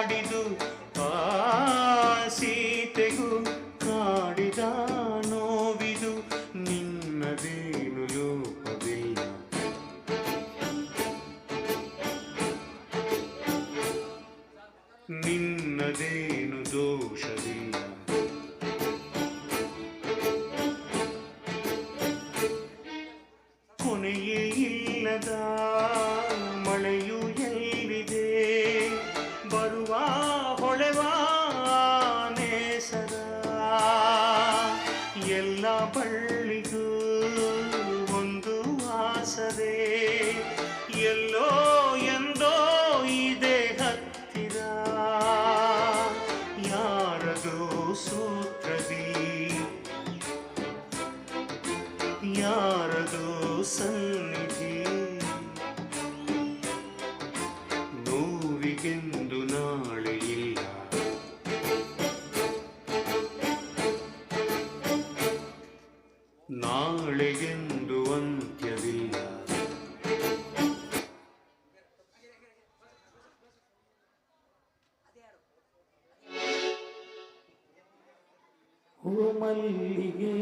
ಹಾಡಿದು ಆ ಸೀತೆಗೂ ಕಾಡಿದ ನೋವಿದು ನಿನ್ನದೇನು ಲೋಪವಿಲ್ಲ. ನಿನ್ನದೇನು ದೋಷವಿಲ್ಲ. ಕೊನೆಯೇ ಇಲ್ಲದ ನೇಸರ ಎಲ್ಲ ಬಳ್ಳಿಗೂ ಒಂದು ಆಸರೆ ಎಲ್ಲೋ ಎಂದೋ ಇದೆ ಹತ್ತಿರ ಯಾರದೋ ಸೂತ್ರದಿ ಯಾರದೋ ಸನ್ನಿಧಿ. ನೋವಿಗೆಂದು ನಾಳೆ ನಾಳೆಗೆಂದು ಅಂತ್ಯವಿಲ್ಲ. ಹೂಮಲ್ಲಿಗೆ